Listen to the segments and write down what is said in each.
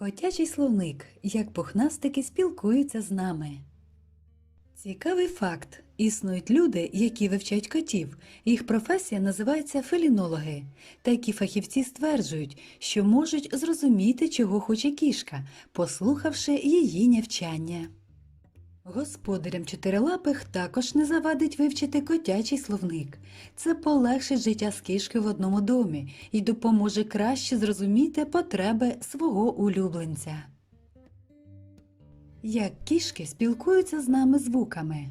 Котячий словник. Як пухнастики спілкуються з нами. Цікавий факт. Існують люди, які вивчають котів. Їх професія називається фелінологи. Такі фахівці стверджують, що можуть зрозуміти, чого хоче кішка, послухавши її нявчання. Господарям чотирилапих також не завадить вивчити котячий словник. Це полегшить життя з кішки в одному домі і допоможе краще зрозуміти потреби свого улюбленця. Як кішки спілкуються з нами звуками.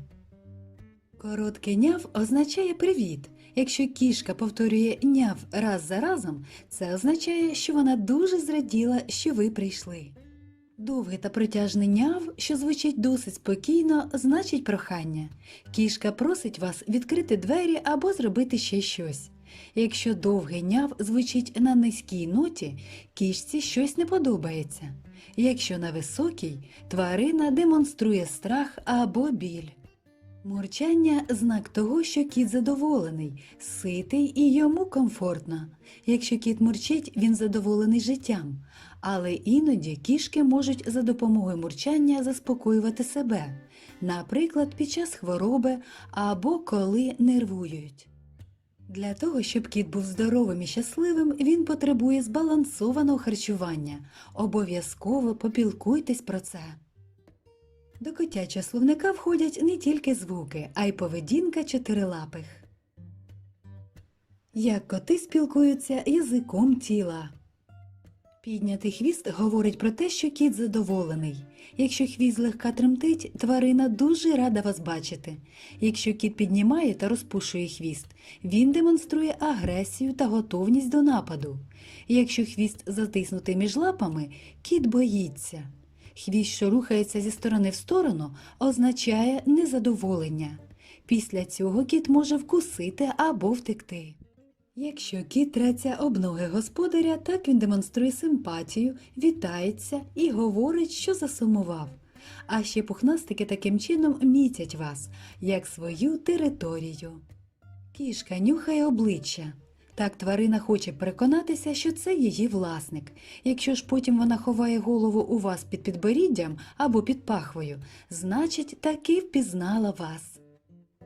Короткий няв означає привіт. Якщо кішка повторює няв раз за разом, це означає, що вона дуже зраділа, що ви прийшли. Довгий та протяжний няв, що звучить досить спокійно, значить прохання. Кішка просить вас відкрити двері або зробити ще щось. Якщо довгий няв звучить на низькій ноті, кішці щось не подобається. Якщо на високій, тварина демонструє страх або біль. Мурчання знак того, що кіт задоволений, ситий і йому комфортно. Якщо кіт мурчить, він задоволений життям. Але іноді кішки можуть за допомогою мурчання заспокоювати себе, наприклад, під час хвороби або коли нервують. Для того, щоб кіт був здоровим і щасливим, він потребує збалансованого харчування. Обов'язково попілкуйтесь про це. До котячого словника входять не тільки звуки, а й поведінка чотирилапих. Як коти спілкуються язиком тіла. Піднятий хвіст говорить про те, що кіт задоволений. Якщо хвіст злегка тремтить, тварина дуже рада вас бачити. Якщо кіт піднімає та розпушує хвіст, він демонструє агресію та готовність до нападу. Якщо хвіст затиснутий між лапами, кіт боїться. Хвіст, що рухається зі сторони в сторону, означає незадоволення. Після цього кіт може вкусити або втекти. Якщо кіт треться об ноги господаря, так він демонструє симпатію, вітається і говорить, що засумував. А ще пухнастики таким чином мітять вас, як свою територію. Кішка нюхає обличчя. Так тварина хоче переконатися, що це її власник. Якщо ж потім вона ховає голову у вас під підборіддям або під пахвою, значить таки впізнала вас.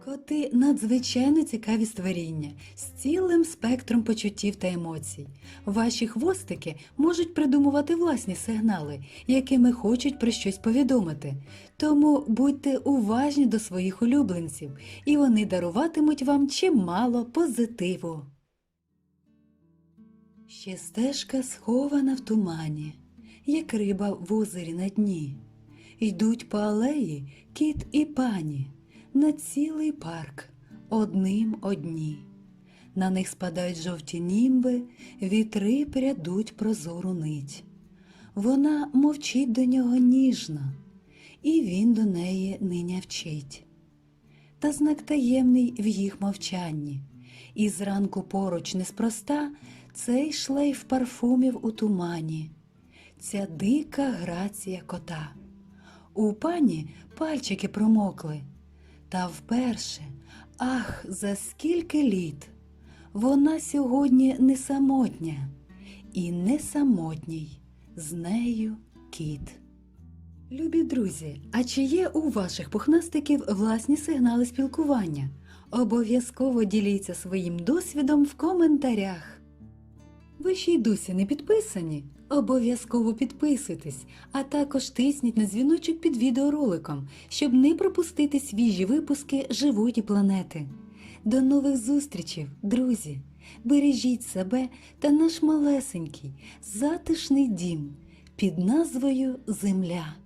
Коти надзвичайно цікаві створіння з цілим спектром почуттів та емоцій. Ваші хвостики можуть придумувати власні сигнали, якими хочуть про щось повідомити. Тому будьте уважні до своїх улюбленців, і вони даруватимуть вам чимало позитиву. Ще стежка схована в тумані, як риба в озері на дні. Йдуть по алеї кіт і пані на цілий парк, одним одні. На них спадають жовті німби, вітри прядуть прозору нить. Вона мовчить до нього ніжно, і він до неї ниня вчить. Та знак таємний в їх мовчанні, і зранку поруч неспроста цей шлейф парфумів у тумані, ця дика грація кота. У пані пальчики промокли. Та вперше, ах, за скільки літ, вона сьогодні не самотня, і не самотній з нею кіт. Любі друзі, а чи є у ваших пухнастиків власні сигнали спілкування? Обов'язково діліться своїм досвідом в коментарях. Ви ще й досі не підписані? Обов'язково підписуйтесь, а також тисніть на дзвіночок під відеороликом, щоб не пропустити свіжі випуски живої планети. До нових зустрічей, друзі! Бережіть себе та наш малесенький, затишний дім під назвою Земля.